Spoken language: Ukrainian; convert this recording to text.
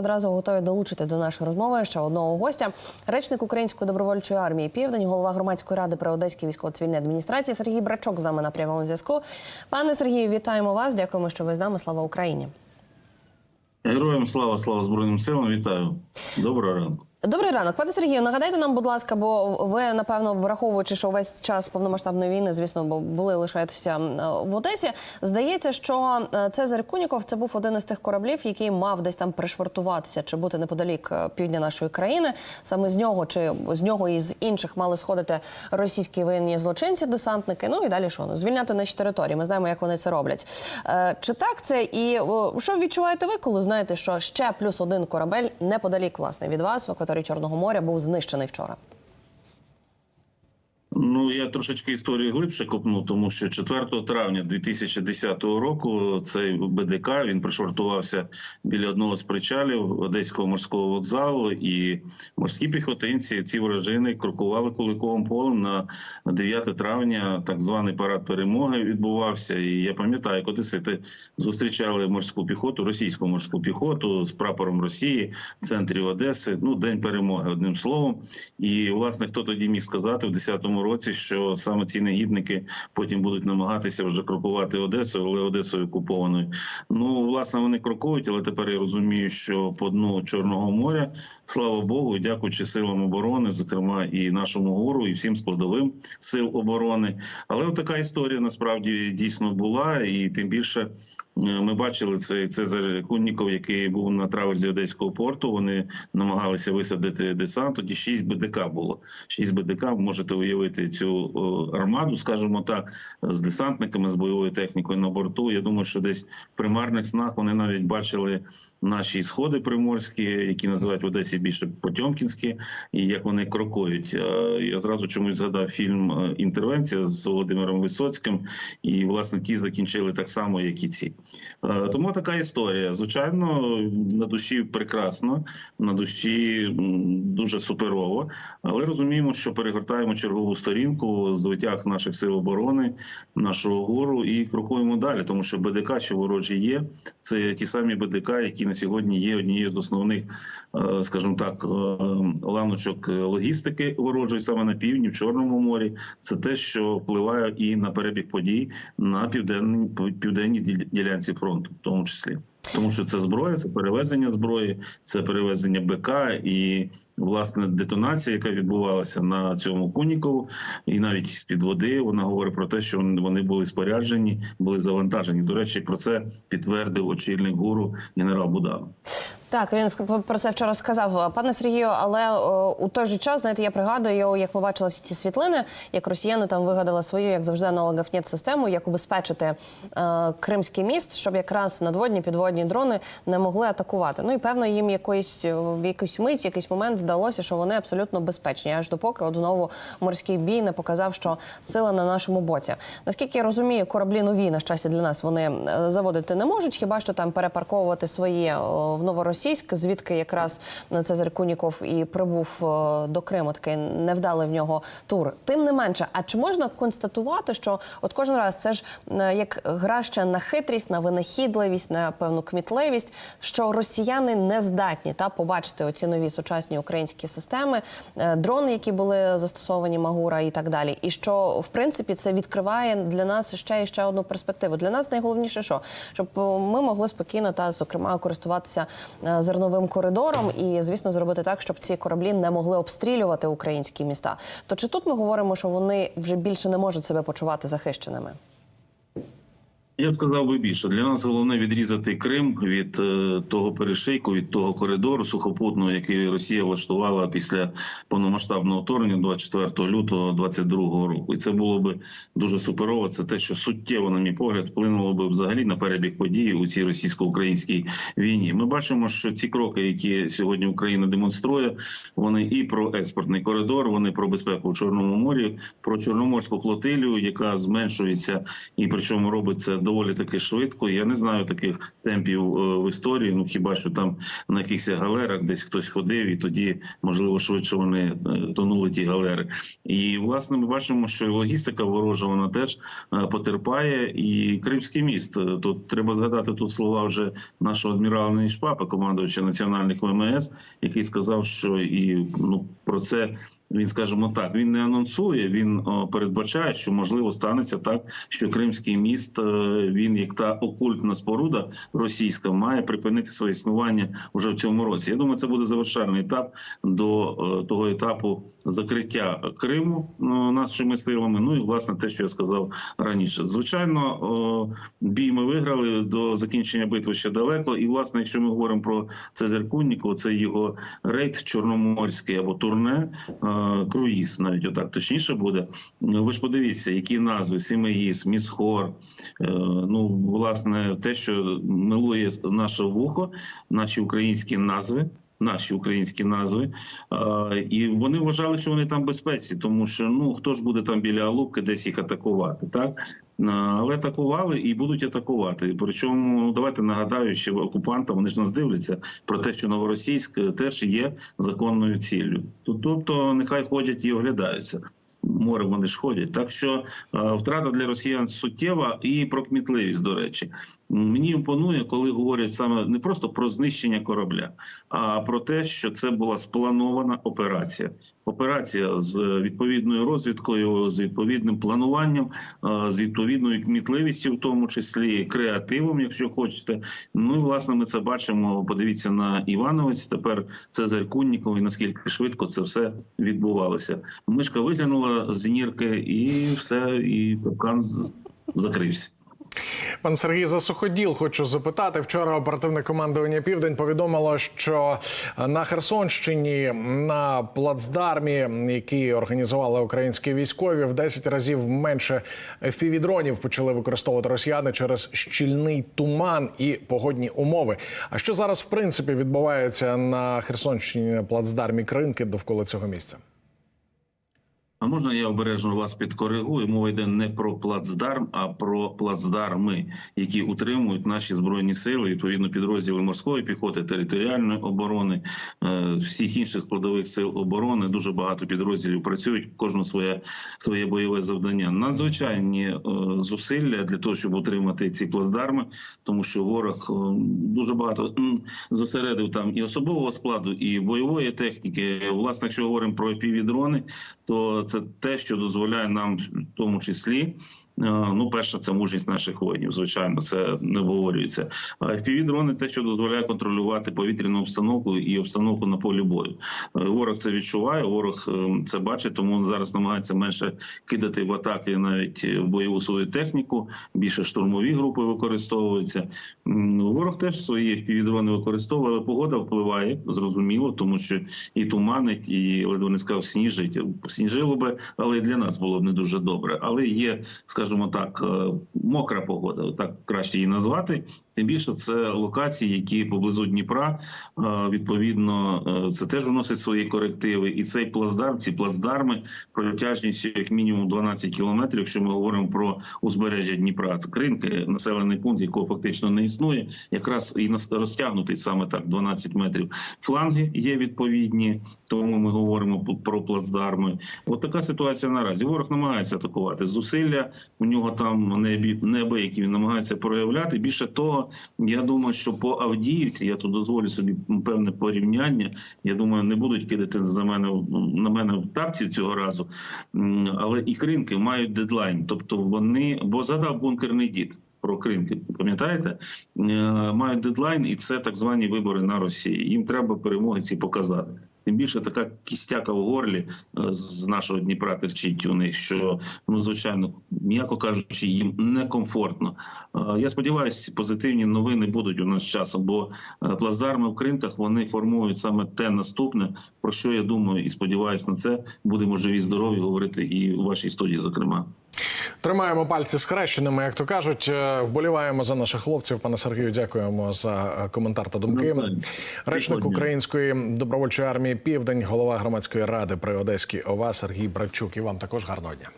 одразу готові долучити до нашої розмови ще одного гостя. Речник Української добровольчої армії Південь, голова громадської ради при Одеській військово-цивільній адміністрації Сергій Брачок з нами на прямому зв'язку. Пане Сергію, вітаємо вас. Дякуємо, що ви з нами. Слава Україні. Героям слава, слава Збройним силам. Вітаю. Доброго ранку. Добрий ранок, пане Сергію. Нагадайте нам, будь ласка, бо ви напевно враховуючи, що весь час повномасштабної війни, звісно, бо були лишаєтеся в Одесі. Здається, що е, Цезарь Куніков це був один із тих кораблів, який мав десь там пришвартуватися чи бути неподалік е, півдня нашої країни. Саме з нього чи з нього і з інших мали сходити російські воєнні злочинці, десантники. Ну і далі що ну звільняти наші території. Ми знаємо, як вони це роблять. Е, Чи так це і що відчуваєте ви, коли знаєте, що ще плюс один корабель неподалік власне від вас в акваторії Чорного моря був знищений вчора? Ну я трошечки історію глибше копну, тому що 4 травня 2010 року цей БДК він пришвартувався біля одного з причалів Одеського морського вокзалу, і морські піхотинці ці вражини крокували куликовим полем на 9 травня. Так званий парад перемоги відбувався. І я пам'ятаю, як одесити зустрічали морську піхоту, російську морську піхоту з прапором Росії в центрі Одеси. Ну день перемоги, одним словом. І власне хто тоді міг сказати в 10-му році, що саме ці негідники потім будуть намагатися вже крокувати Одесою, але Одесою окупованою. Ну власне вони крокують, але тепер я розумію, що по дну Чорного моря, слава Богу, дякуючи силам оборони, зокрема і нашому гуру, і всім складовим сил оборони. Але така історія насправді дійсно була, і тим більше е, ми бачили цей Цезар Кунніков, який був на траверзі Одеського порту. Вони намагалися висадити десант. Тоді 6 БДК було. 6 БДК можете уявити цю о, армаду, скажімо так, з десантниками, з бойовою технікою на борту. Я думаю, що десь в примарних снах вони навіть бачили наші сходи приморські, які називають в Одесі більше Потьомкінські, і як вони крокують. Е, Я зразу чомусь згадав фільм е, Інтервенція з Володимиром Висоцьким, і власне ті закінчили так само, як і ці. Е, Тому така історія. Звичайно, на душі прекрасно, на душі дуже суперово, але розуміємо, що перегортаємо чергову сторінку з витяг наших сил оборони, нашого гору і крокуємо далі, тому що БДК, що ворожі є, це ті самі БДК, які на сьогодні є однією з основних, е, скажімо так, е, ланочок логістики ворожої саме на півдні, в Чорному морі. Це те, що впливає і на перебіг подій на південній південній ділянці фронту, в тому числі. Тому що це зброя, це перевезення зброї, це перевезення БК і власне детонація, яка відбувалася на цьому Кунікову, і навіть з під води вона говорить про те, що вони були споряджені, були завантажені. До речі, про це підтвердив очільник гуру генерал Буданов. Так, він про це вчора сказав, пане Сергію. Але о, у той же час, знаєте, я пригадую, як ми бачили всі ті світлини, як росіяни там вигадали свою, як завжди, аналогов систему, як убезпечити е, Кримський міст, щоб якраз надводні підводні дрони не могли атакувати. Ну і певно, їм якоїсь е, в якусь мить, якийсь момент здалося, що вони абсолютно безпечні. Аж допоки от знову морський бій не показав, що сила на нашому боці. Наскільки я розумію, кораблі нові на щастя для нас вони е, заводити не можуть, хіба що там перепарковувати свої в Новоросійськ, звідки якраз Цезар Куніков і прибув до Криму. Такий невдалий в нього тур. Тим не менше, а чи можна констатувати, що от кожен раз це ж е, як гра ще на хитрість, на винахідливість, на певну кмітливість, що росіяни не здатні та побачити оці нові сучасні українські системи, е, дрони, які були застосовані Магура і так далі. І що в принципі це відкриває для нас ще і ще одну перспективу. Для нас найголовніше, що щоб е, ми могли спокійно та зокрема користуватися е, зерновим коридором, і звісно зробити так, щоб ці кораблі не могли обстрілювати українські міста. То чи тут ми говоримо, що вони вже більше не можуть себе почувати захищеними? Я б сказав би більше. Для нас головне відрізати Крим від е, того перешийку, від того коридору сухопутного, який Росія влаштувала після повномасштабного вторгнення 24 лютого 22 року. І це було би дуже суперово. Це те, що суттєво, на мій погляд, вплинуло би взагалі на перебіг подій у цій російсько-українській війні. Ми бачимо, що ці кроки, які сьогодні Україна демонструє, вони і про експортний коридор, вони про безпеку в Чорному морі, про чорноморську флотилію, яка зменшується, і причому робить це доволі таки швидко. Я не знаю таких темпів е, в історії. Ну хіба що там на якихось галерах десь хтось ходив, і тоді можливо швидше вони е, тонули ті галери. І власне ми бачимо, що логістика ворожа вона теж е, потерпає. І Кримський міст тут треба згадати тут слова вже нашого адмірала Нейшпапа, командувача національних ВМС, який сказав, що і ну про це він, скажімо так, він не анонсує. Він передбачає, що можливо станеться так, що Кримський міст він як та окультна споруда російська має припинити своє існування вже в цьому році. Я думаю, це буде завершальний етап до е, того етапу закриття Криму е, нашими силами. Ну і власне те, що я сказав раніше. Звичайно, бій ми виграли до закінчення битви ще далеко. І власне, якщо ми говоримо про Цезарь Куннікова, це його рейд чорноморський або турне. е, Круїз, навіть отак точніше буде. Ви ж подивіться, які назви: Сімеїс, Місхор. Ну, власне, те, що милує наше вухо, наші українські назви. Наші українські назви, і вони вважали, що вони там безпеці, тому що ну хто ж буде там біля Алупки десь їх атакувати, так але атакували і будуть атакувати. Причому ну, давайте нагадаю, що окупантам вони ж нас дивляться про те, що Новоросійськ теж є законною ціллю. Тобто, нехай ходять і оглядаються. Море вони ж ходять. Так що е, втрата для росіян суттєва і про кмітливість, до речі. Мені імпонує, коли говорять саме не просто про знищення корабля, а про те, що це була спланована операція. Операція з е, відповідною розвідкою, з відповідним плануванням, е, з відповідною кмітливістю, в тому числі креативом, якщо хочете. Ну і власне ми це бачимо. Подивіться на Івановець. Тепер Цезарь Кунніков, і наскільки швидко це все відбувалося. Мишка виглянула з нірки, і все, і капкан закрився. Пан Сергій Засуходіл, хочу запитати. Вчора оперативне командування Південь повідомило, що на Херсонщині на плацдармі, який організували українські військові, в 10 разів менше FPV-дронів почали використовувати росіяни через щільний туман і погодні умови. А що зараз в принципі відбувається на Херсонщині на плацдармі Кринки довкола цього місця? А можна я обережно вас підкоригую? Мова йде не про плацдарм, а про плацдарми, які утримують наші збройні сили, відповідно підрозділи морської піхоти, територіальної оборони, е, всіх інших складових сил оборони. Дуже багато підрозділів працюють. у Кожного своє своє бойове завдання. Надзвичайні е, зусилля для того, щоб утримати ці плацдарми, тому що ворог е, дуже багато зосередив там і особового складу, і бойової техніки. Власне, якщо говоримо про півдрони, то це те, що дозволяє нам в тому числі. Е, Ну, перше, це мужність наших воїнів. Звичайно, це не обговорюється. FPV-дрони – те, що дозволяє контролювати повітряну обстановку і обстановку на полі бою. Е, Ворог це відчуває, ворог е, це бачить, тому зараз намагається менше кидати в атаки навіть бойову свою техніку. Більше штурмові групи використовуються. Ворог теж свої FPV-дрони використовує, але погода впливає зрозуміло, тому що і туманить, і ледве не сказав, сніжить. Сніжило би, але і для нас було б не дуже добре. Але є, скажімо так, е, мокра погода, так краще її назвати. Тим більше це локації, які поблизу Дніпра. Е, Відповідно, е, це теж вносить свої корективи. І цей плацдарм, ці плацдарми протяжністю як мінімум 12 кілометрів. Якщо ми говоримо про узбережжя Дніпра, Кринки, населений пункт, якого фактично не існує, якраз і розтягнутий саме так 12 метрів. Фланги є відповідні, тому ми говоримо про плацдарми. От така ситуація наразі. Ворог намагається атакувати. Зусилля у нього там неабиякі він намагається проявляти. Більше того, я думаю, що по Авдіївці я тут дозволю собі певне порівняння. Я думаю, не будуть кидати за мене на мене в тапці цього разу. Але і кринки мають дедлайн, тобто вони бо задав бункерний дід. Про кринки, пам'ятаєте, Е, мають дедлайн, і це так звані вибори на Росії. Їм треба перемоги ці показати. Тим більше така кістяка в горлі е, з нашого Дніпра терчить у них, що ну звичайно, м'яко кажучи, їм некомфортно. Е, Я сподіваюся, позитивні новини будуть у нас часом, бо е, плацдарми в кринках вони формують саме те наступне, про що я думаю і сподіваюся на це. Будемо живі, здорові говорити і у вашій студії, зокрема. Тримаємо пальці схрещеними, як то кажуть. Вболіваємо за наших хлопців. Пане Сергію, дякуємо за коментар та думки. Речник Української добровольчої армії Південь, голова громадської ради при Одеській ОВА Сергій Братчук. І вам також гарного дня.